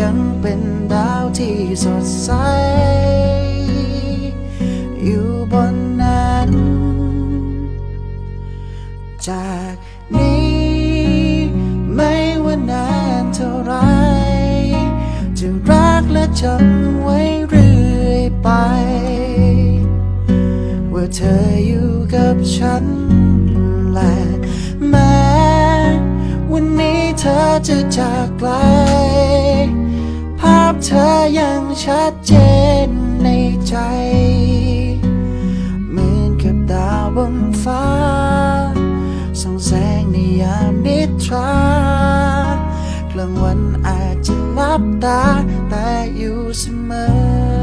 ยังเป็นดาวที่สดใส อยู่บนนั้น จากนี้ ไม่ว่านานเท่าไร จะรักและจำไว้เรื่อยไป ว่าเธออยู่กับฉันและแม้วันนี้เธอจะจากไกล ชัดเจนในใจ เหมือนกับดาวบนฟ้า ส่องแสงในยามนิทรากลางวันอาจจะลับตาแต่อยู่เสมอ